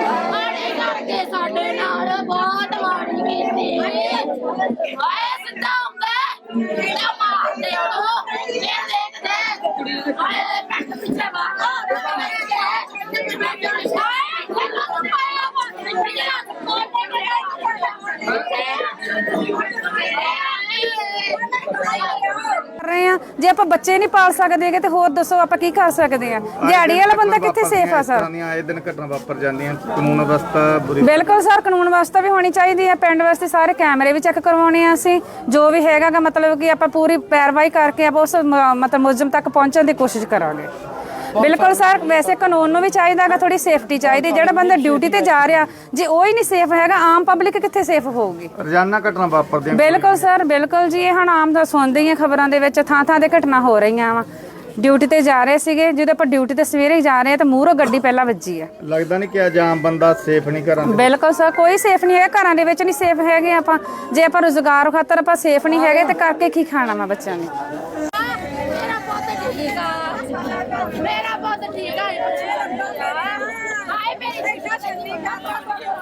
ਮਾੜੀ ਕਰਕੇ ਸਾਡੇ ਨਾਲ ਬਹੁਤ ਮਾੜੀ ਕੀਤੀ। ਹਾਏ ਸਿੱਧਾ ਹੁੰਦਾ ਜਿਹੜਾ ਮਾਰਦੇ ਉਹਨੂੰ ਇਹ ਦੇਖਦੇ, ਹਾਏ ਜੇ ਆਪਾਂ ਬੱਚੇ ਨਹੀਂ ਪਾਲ ਸਕਦੇ ਹੈਗੇ ਤੇ ਹੋਰ ਦੱਸੋ ਆਪਾਂ ਕੀ ਕਰ ਸਕਦੇ ਆ ਦਿਹਾੜੀ ਵਾਲਾ ਬੰਦਾ ਕਿੱਥੇ ਸੇਫ ਆ ਸਰ? ਆਏ ਦਿਨ ਘਟਨਾ ਵਾਪਰ ਜਾਂਦੀਆਂ ਕਾਨੂੰਨ ਅਵਸਥਾ ਬੁਰੀ ਬਿਲਕੁਲ ਸਰ ਕਾਨੂੰਨ ਵਿਵਸਥਾ ਵੀ ਹੋਣੀ ਚਾਹੀਦੀ ਹੈ ਪਿੰਡ ਵਾਸਤੇ ਸਾਰੇ ਕੈਮਰੇ ਵੀ ਚੈੱਕ ਕਰਵਾਉਣੇ ਆ ਅਸੀਂ। ਜੋ ਵੀ ਹੈਗਾਗਾ ਮਤਲਬ ਕਿ ਆਪਾਂ ਪੂਰੀ ਪੈਰਵਾਈ ਕਰਕੇ ਆਪਾਂ ਉਸ ਮ- ਮਤਲਬ ਮੁਲਜ਼ਮ ਤੱਕ ਪਹੁੰਚਣ ਦੀ ਕੋਸ਼ਿਸ਼ ਕਰਾਂਗੇ। ਬਿਲਕੁਲ ਸਰ ਵੈਸੇ ਕਾਨੂੰਨ ਨੂੰ ਵੀ ਚਾਹੀਦਾਗਾ ਥੋੜੀ ਸੇਫਟੀ ਚਾਹੀਦੀ ਜਿਹੜਾ ਬੰਦਾ ਡਿਊਟੀ ਤੇ ਜਾ ਰਿਹਾ ਜੇ ਉਹ ਹੀ ਨਹੀਂ ਸੇਫ ਹੈਗਾ ਆਮ ਪਬਲਿਕ ਕਿੱਥੇ ਸੇਫ ਹੋਊਗੀ? ਰੋਜ਼ਾਨਾ ਘਟਨਾ ਵਾਪਰਦੀਆਂ ਬਿਲਕੁਲ ਸਰ ਬਿਲਕੁਲ ਜੀ ਇਹ ਹੁਣ ਆਮ ਦਾ ਸੁਣਦੇ ਹੀ ਆ ਖਬਰਾਂ ਦੇ ਵਿੱਚ ਥਾਂ ਥਾਂ ਤੇ ਘਟਨਾ ਹੋ ਰਹੀਆਂ ਵਾ। ਡਿਊਟੀ ਤੇ ਜਾ ਰਹੇ ਸੀਗੇ ਜਦੋਂ ਆਪਾਂ ਡਿਊਟੀ ਤੇ ਸਵੇਰੇ ਹੀ ਜਾ ਰਹੇ ਆ ਤਾਂ ਮੂਹਰੋਂ ਗੱਡੀ ਪਹਿਲਾਂ ਵੱਜੀ ਆ। ਲੱਗਦਾ ਨਹੀਂ ਕਿ ਅੱਜ ਆਮ ਬੰਦਾ ਸੇਫ ਨਹੀਂ ਘਰਾਂ ਦੇ ਬਿਲਕੁਲ ਸਰ ਕੋਈ ਸੇਫ ਨਹੀਂ ਹੈਗਾ ਘਰਾਂ ਦੇ ਵਿੱਚ ਨਹੀਂ ਸੇਫ ਹੈਗੇ ਆਪਾਂ। ਜੇ ਆਪਾਂ ਰੋਜ਼ਗਾਰ ਖਾਤਰ ਆਪਾਂ ਸੇਫ ਨਹੀਂ ਹੈਗੇ ਤੇ ਕਰਕੇ ਕੀ ਖਾਣਾ ਵਾ ਬੱਚਿਆਂ ਨੇ? Gracias,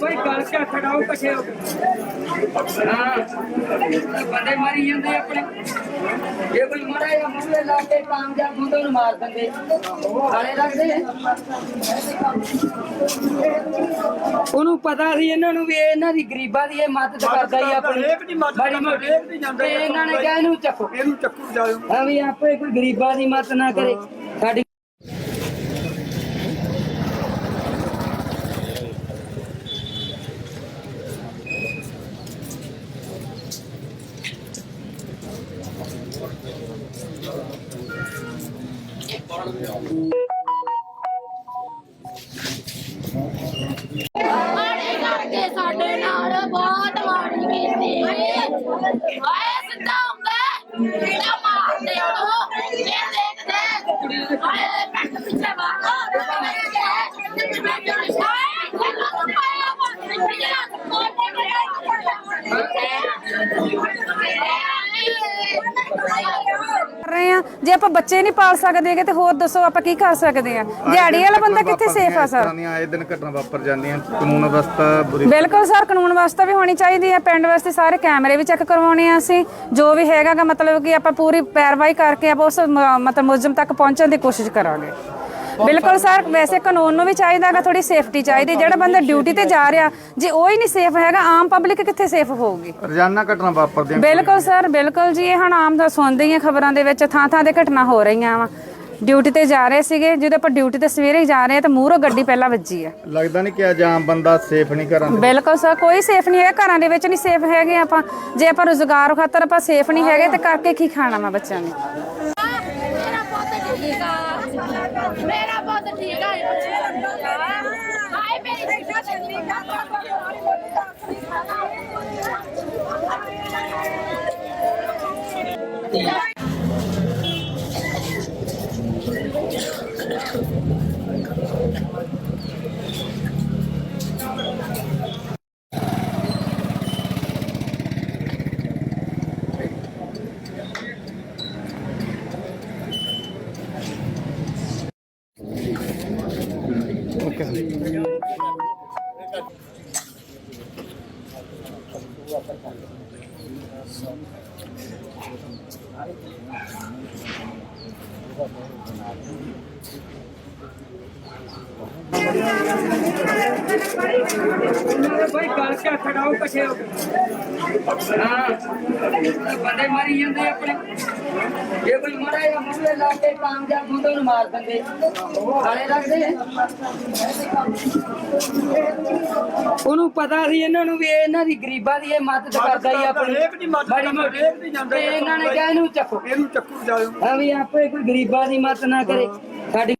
ਭਾਈ ਗੱਲ ਕੇ ਛਡਾਓ ਇਕੱਠੇ ਹੋ ਕੇ ਹਾਂ ਬੰਦੇ ਮਰੀ ਜਾਂਦੇ ਆਪਣੇ ਜੇ ਕੋਈ ਮਰਾ ਜਾਂ ਮੁੰਡੇ ਲਾ ਕੇ ਕਾਮਯਾਬ ਹੁੰਦੇ ਉਹਨੂੰ ਮਾਰ ਦਿੰਦੇ ਹਾਲੇ ਲੱਗਦੇ ਉਹਨੂੰ ਪਤਾ ਸੀ ਇਹਨਾਂ ਨੂੰ ਵੀ ਇਹ ਇਹਨਾਂ ਦੀ ਗਰੀਬਾਂ ਦੀ ਇਹ ਮਦਦ ਕਰਦਾ ਹੀ ਆਪਣੀ ਬੜੀ ਮੋਟੀ। ਤੇ ਇਹਨਾਂ ਨੇ ਕਿਹਾ ਇਹਨੂੰ ਚੱਕੋ। ਇਹਨੂੰ ਚੱਕੂ ਜਾਇਓ। ਹਾਂ ਵੀ ਆਪੇ ਕੋਈ ਗਰੀਬਾਂ ਦੀ ਮਦਦ ਨਾ ਕਰੇ। ਸਾਡੀ ਮਾੜੀ ਕਰਕੇ ਸਾਡੇ ਨਾਲ ਬਹੁਤ ਮਾੜੀ ਕੀਤੀ। ਹਾਏ ਸਿੱਧਾ ਹੁੰਦਾ। ਜਿਹੜਾ ਕਰ ਰਹੇ ਆ। ਜੇ ਆਪਾਂ ਬੱਚੇ ਨਹੀਂ ਪਾਲ ਸਕਦੇ ਹੈਗੇ ਤੇ ਹੋਰ ਦੱਸੋ ਆਪਾਂ ਕੀ ਕਰ ਸਕਦੇ ਆ? ਦਿਹਾੜੀ ਵਾਲਾ ਬੰਦਾ ਕਿੱਥੇ ਸੇਫ ਆ ਸਰ? ਆਏ ਦਿਨ ਘਟਨਾ ਵਾਪਰ ਜਾਂਦੀਆਂ ਕਾਨੂੰਨ ਅਵਸਥਾ ਬੁਰੀ ਬਿਲਕੁਲ ਸਰ ਕਾਨੂੰਨ ਵਿਵਸਥਾ ਵੀ ਹੋਣੀ ਚਾਹੀਦੀ ਹੈ ਪਿੰਡ ਵਾਸਤੇ ਸਾਰੇ ਕੈਮਰੇ ਵੀ ਚੈੱਕ ਕਰਵਾਉਣੇ ਆ ਅਸੀਂ। ਜੋ ਵੀ ਹੈਗਾਗਾ ਮਤਲਬ ਕਿ ਆਪਾਂ ਪੂਰੀ ਪੈਰਵਾਈ ਕਰਕੇ ਆਪਾਂ ਉਸ ਮ- ਮਤਲਬ ਮੁਲਜ਼ਮ ਤੱਕ ਪਹੁੰਚਣ ਦੀ ਕੋਸ਼ਿਸ਼ ਕਰਾਂਗੇ। ਬਿਲਕੁਲ ਸਰ ਵੈਸੇ ਕਾਨੂੰਨ ਨੂੰ ਵੀ ਚਾਹੀਦਾਗਾ ਥੋੜੀ ਸੇਫਟੀ ਚਾਹੀਦੀ। ਜਿਹੜਾ ਬੰਦਾ ਡਿਊਟੀ ਤੇ ਜਾ ਰਿਹਾ ਜੇ ਉਹ ਹੀ ਨਹੀਂ ਸੇਫ ਹੈਗਾ ਆਮ ਪਬਲਿਕ ਕਿੱਥੇ ਸੇਫ ਹੋਊਗੀ? ਰੋਜ਼ਾਨਾ ਘਟਨਾ ਵਾਪਰਦੀਆਂ ਬਿਲਕੁਲ ਸਰ ਬਿਲਕੁਲ ਜੀ ਇਹ ਹੁਣ ਆਮ ਦਾ ਸੁਣਦੇ ਹੀ ਆ ਖਬਰਾਂ ਦੇ ਵਿੱਚ ਥਾਂ ਥਾਂ ਤੇ ਘਟਨਾ ਹੋ ਰਹੀਆਂ ਵਾ। ਡਿਊਟੀ ਤੇ ਜਾ ਰਹੇ ਸੀਗੇ ਜਦੋਂ ਆਪਾਂ ਡਿਊਟੀ ਤੇ ਸਵੇਰੇ ਹੀ ਜਾ ਰਹੇ ਆ ਤਾਂ ਮੂਹਰੋਂ ਗੱਡੀ ਪਹਿਲਾਂ ਵੱਜੀ ਆ। ਲੱਗਦਾ ਨਹੀਂ ਕਿ ਅੱਜ ਆਮ ਬੰਦਾ ਸੇਫ ਨਹੀਂ ਘਰਾਂ ਦੇ ਬਿਲਕੁਲ ਸਰ ਕੋਈ ਸੇਫ ਨਹੀਂ ਹੈਗਾ ਘਰਾਂ ਦੇ ਵਿੱਚ ਨਹੀਂ ਸੇਫ ਹੈਗੇ ਆਪਾਂ। ਜੇ ਆਪਾਂ ਰੋਜ਼ਗਾਰ ਖਾਤਰ ਆਪਾਂ ਸੇਫ ਨਹੀਂ ਹੈਗੇ ਤੇ ਕਰਕੇ ਕੀ ਖਾਣਾ ਵਾ ਬੱਚਿਆਂ ਨੇ? Hãy bình tĩnh! Thank you. ભાઈ કાલકા ખડાવ પછી હા બધે મારી જંદે આપણે એ કોઈ મરાય આ મરલે લાગે, કામ જા ગુંદોન માર ਉਹਨੂੰ ਪਤਾ ਸੀ ਇਹਨਾਂ ਨੂੰ ਵੀ ਇਹ ਇਹਨਾਂ ਦੀ ਗਰੀਬਾਂ ਦੀ ਇਹ ਮਦਦ ਕਰਦਾ ਹੀ ਆਪਣੀ। ਬੜੀ ਮੋਟੀ। ਤੇ ਇਹਨਾਂ ਨੇ ਕਿਹਾ ਇਹਨੂੰ ਚੱਕੋ। ਇਹਨੂੰ ਚੱਕੂ ਜਾਇਓ ਆ ਵੀ ਆਪੇ ਕੋਈ ਗਰੀਬਾਂ ਦੀ ਮਦਦ ਨਾ ਕਰੇ। ਸਾਡੀ